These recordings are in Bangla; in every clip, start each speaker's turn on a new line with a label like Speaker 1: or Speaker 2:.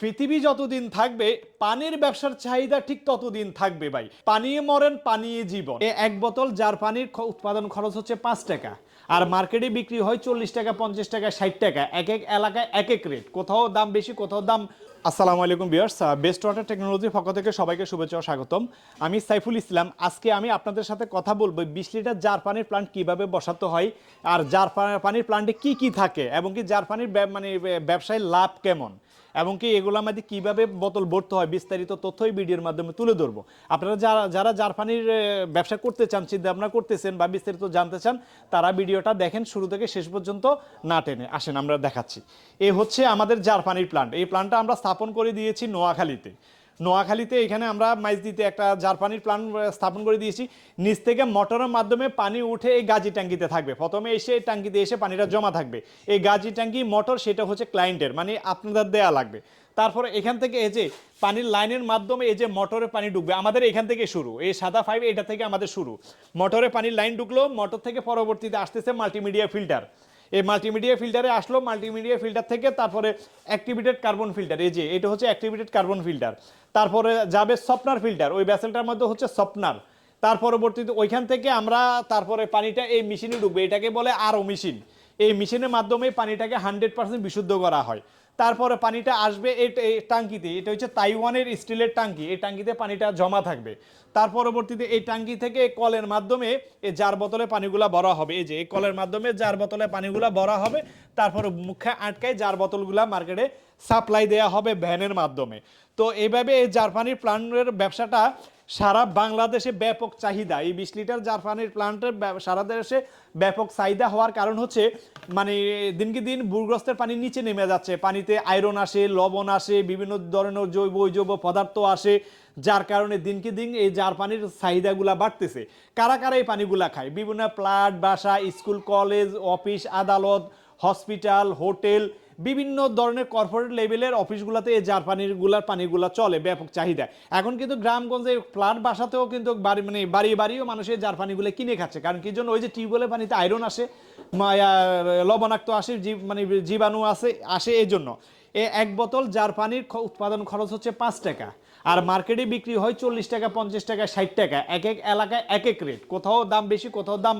Speaker 1: পৃথিবী যতদিন থাকবে, পানির ব্যবসার চাহিদা ঠিক ততদিন থাকবে ভাই। পানিয়ে মরেন, পানিয়ে জীবন। এ এক বোতল যার পানির উৎপাদন খরচ হচ্ছে পাঁচ টাকা। আর মার্কেটে বিক্রি হয় চল্লিশ টাকা, পঞ্চাশ টাকা, ষাট টাকা। এক এক এলাকায় এক এক রেট। কোথাও দাম বেশি, কোথাও দাম আসসালামু আলাইকুম বিয়ার্স বেস্ট ওয়াটার টেকনোলজির পক্ষ থেকে সবাইকে শুভেচ্ছা স্বাগতম। আমি সাইফুল ইসলাম। আজকে আমি আপনাদের সাথে কথা বলব বিশ লিটার জার পানির প্লান্ট কীভাবে বসাতে হয় আর জার পানির প্লান্টে কি কি থাকে এবং কি জার পানির মানে ব্যবসায় লাভ কেমন। এবং কি এগুলোর মধ্যে কীভাবে বোতল ভরতে হয় বিস্তারিত তথ্যই ভিডিওর মাধ্যমে তুলে ধরবো। আপনারা যারা যারা জারফানির ব্যবসা করতে চান চিন্তা ভাবনা করতেছেন বা বিস্তারিত জানতে চান, তারা ভিডিওটা দেখেন, শুরু থেকে শেষ পর্যন্ত না টেনে। আসেন, আমরা দেখাচ্ছি। এ হচ্ছে আমাদের জারফানির প্লান্ট এই প্লান্টটা আমরা স্থাপন করে দিয়েছি নোয়াখালীতে। নোয়াখালীতে এখানে আমরা মাইজদিতে একটা জার পানির প্লান্ট স্থাপন করে দিয়েছি। নিচ থেকে মোটরের মাধ্যমে পানি উঠে এই গাজি ট্যাঙ্কিতে থাকবে। প্রথমে এসে এই ট্যাঙ্কিতে এসে পানিটা জমা থাকবে। এই গাজি ট্যাঙ্কি, মোটর, সেটা হচ্ছে ক্লায়েন্টের মানে আপনাদের দেয়া লাগবে। তারপরে এখান থেকে এই যে পানির লাইনের মাধ্যমে এই যে মোটরে পানি ঢুকবে, আমাদের এখান থেকে শুরু। এই সাদা ফাইভ এটা থেকে আমাদের শুরু। মোটরে পানির লাইন ঢুকলো, মোটর থেকে পরবর্তীতে আসতেছে মাল্টিমিডিয়া ফিল্টার এই মাল্টিমিডিয়া ফিল্টারে আসলো মাল্টিমিডিয়া ফিল্টার থেকে তারপরে অ্যাক্টিভেটেড কার্বন ফিল্টার এই যে, এটা হচ্ছে অ্যাক্টিভেটেড কার্বন ফিল্টার তারপরে যাবে সপনার ফিল্টার ওই ব্যাসেলটার মধ্যে হচ্ছে সপনার তার পরবর্তীতে ওইখান থেকে আমরা তারপরে পানিটা এই মেশিনে ডুববে এটাকে বলে আরও মেশিন এই মেশিনের মাধ্যমে পানিটাকে হান্ড্রেড পার্সেন্ট বিশুদ্ধ করা হয়। তারপরে পানিটা আসবে এই টাঙ্কিতে। এটা হচ্ছে তাইওয়ানের স্টিলের টাঙ্কি। এই টাঙ্কিতে পানিটা জমা থাকবে। তার পরবর্তীতে এই টাঙ্কি থেকে কলের মাধ্যমে এই জার বোতলে পানিগুলা ভরা হবে। এই যে, এই কলের মাধ্যমে জার বোতলে পানিগুলা ভরা হবে। তারপরে মুখে আটকায় জার বোতলগুলা মার্কেটে সাপ্লাই দেওয়া হবে ভ্যানের মাধ্যমে। তো এইভাবে এই জার পানির প্লান্টের ব্যবসাটা সারা বাংলাদেশে ব্যাপক চাহিদা। এই বিশ লিটার জার পানির প্লান্টের সারা দেশে ব্যাপক চাহিদা হওয়ার কারণ হচ্ছে মানে দিনকে দিন ভূগ্রস্তের পানি নিচে নেমে যাচ্ছে। পানিতে আয়রন আসে, লবণ আসে, বিভিন্ন ধরনের জৈব জৈব পদার্থ আসে, যার কারণে দিনকে দিন এই জার পানির চাহিদাগুলা বাড়তেছে। কারা কারা এই পানিগুলা খায়? বিভিন্ন প্লাট, বাসা, স্কুল, কলেজ, অফিস, আদালত হসপিটাল, হোটেল, বিভিন্ন ধরনের কর্পোরেট লেভেলের অফিসগুলোতে এই জার পানিরগুলার পানিগুলা চলে ব্যাপক চাহিদা। এখন কিন্তু গ্রামগঞ্জে ফ্ল্যাট বাসাতেও কিন্তু বাড়ি মানে বাড়ি বাড়িও মানুষের জার পানিগুলো কিনে খাচ্ছে। কারণ কি জন্য? ওই যে টিউবওয়েলের পানিতে আয়রন আসে লবণাক্ত আসে মানে জীবাণু আসে আসে এই জন্য। এ এক বোতল জার পানির উৎপাদন খরচ হচ্ছে পাঁচ টাকা। আর মার্কেটে বিক্রি হয় চল্লিশ টাকা, পঞ্চাশ টাকা, ষাট টাকা। এক এক এলাকায় এক এক রেট কোথাও দাম বেশি, কোথাও দাম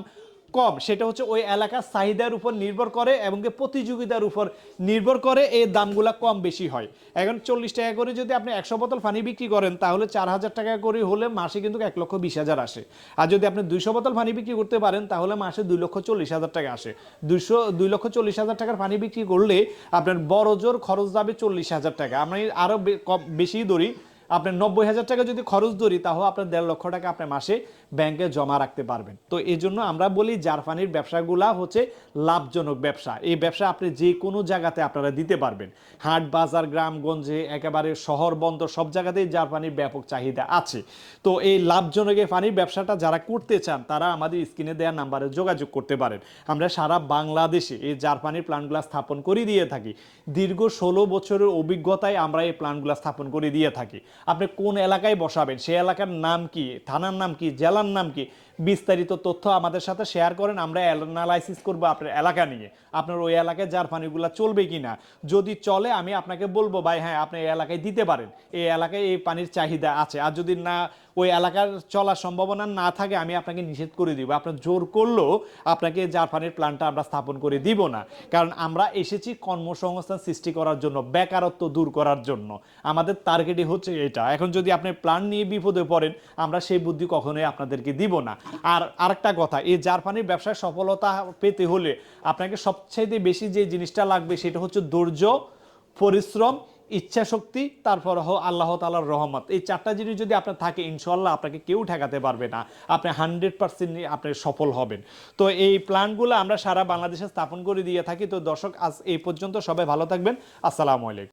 Speaker 1: কম। সেটা হচ্ছে ওই এলাকার চাহিদার উপর নির্ভর করে এবং প্রতিযোগিতার উপর নির্ভর করে এই দামগুলা কম বেশি হয়। এখন চল্লিশ টাকা করে যদি আপনি একশো বোতল পানি বিক্রি করেন, তাহলে চার হাজার টাকা করে হলে মাসে কিন্তু এক লক্ষ বিশ হাজার আসে। আর যদি আপনি দুইশো বোতল পানি বিক্রি করতে পারেন, তাহলে মাসে দুই লক্ষ চল্লিশ হাজার টাকা আসে। দুইশো, দুই লক্ষ চল্লিশ হাজার টাকার পানি বিক্রি করলে আপনার বড় জোর খরচ যাবে চল্লিশ হাজার টাকা। আমি আরও কম, বেশি ধরি আপনার নব্বই হাজার টাকা যদি খরচ ধরি, তাহলে আপনার দেড় লক্ষ টাকা আপনার মাসে ব্যাংকে জমা রাখতে পারবেন। তো এই জন্য আমরা বলি জারফানির ব্যবসাগুলা হচ্ছে লাভজনক ব্যবসা। এই ব্যবসা আপনি যে কোনো জায়গাতে আপনারা দিতে পারবেন। হাট, বাজার, গ্রামগঞ্জে, একেবারে শহর, বন্দর, সব জায়গাতেই জারফানির ব্যাপক চাহিদা আছে। তো এই লাভজনক এই পানির ব্যবসাটা যারা করতে চান, তারা আমাদের স্ক্রিনে দেওয়া নাম্বারে যোগাযোগ করতে পারেন। আমরা সারা বাংলাদেশে এই জারপানির প্ল্যান্টগুলো স্থাপন করে দিয়ে থাকি। দীর্ঘ ষোলো বছরের অভিজ্ঞতায় আমরা এই প্ল্যান্টগুলো স্থাপন করে দিয়ে থাকি। আপনি কোন এলাকায় বসাবেন? সেই এলাকার নাম কি? থানার নাম কি? জেলার নাম কি? বিস্তারিত তথ্য আমাদের সাথে শেয়ার করেন, আমরা অ্যানালাইসিস করব আপনার এলাকা নিয়ে। আপনার ওই এলাকায় যার পানিগুলো চলবে কি না যদি চলে, আমি আপনাকে বলব, ভাই হ্যাঁ আপনি এই এলাকায় দিতে পারেন। এই এলাকায় এই পানির চাহিদা আছে। আর যদি না, ওই এলাকার চলার সম্ভাবনা না থাকে, আমি আপনাকে নিষেধ করে দিব। আপনার জোর করলেও আপনাকে জার পানির প্ল্যান্টটা আমরা স্থাপন করে দিব না। কারণ আমরা এসেছি কর্মসংস্থান সৃষ্টি করার জন্য, বেকারত্ব দূর করার জন্য। আমাদের টার্গেটই হচ্ছে এটা। এখন যদি আপনি প্ল্যান নিয়ে বিপদে পড়েন, আমরা সেই বুদ্ধি কখনোই আপনাদেরকে দিব না। আর আরেকটা কথা, এই জার পানির ব্যবসায় সফলতা পেতে হলে আপনাকে সবচাইতে বেশি যে জিনিসটা লাগবে সেটা হচ্ছে ধৈর্য, পরিশ্রম ইচ্ছা শক্তি তারপর আল্লাহ তালার রহমত। এই চারটা জিনিস যদি আপনার থাকে ইনশাল্লাহ আপনাকে কেউ ঠেকাতে পারবে না। আপনি হান্ড্রেড পার্সেন্ট আপনি সফল হবেন। তো এই প্ল্যানগুলো আমরা সারা বাংলাদেশে স্থাপন করে দিয়ে থাকি। তো দর্শক, আজ এই পর্যন্ত সবাই ভালো থাকবেন। আসসালামু আলাইকুম।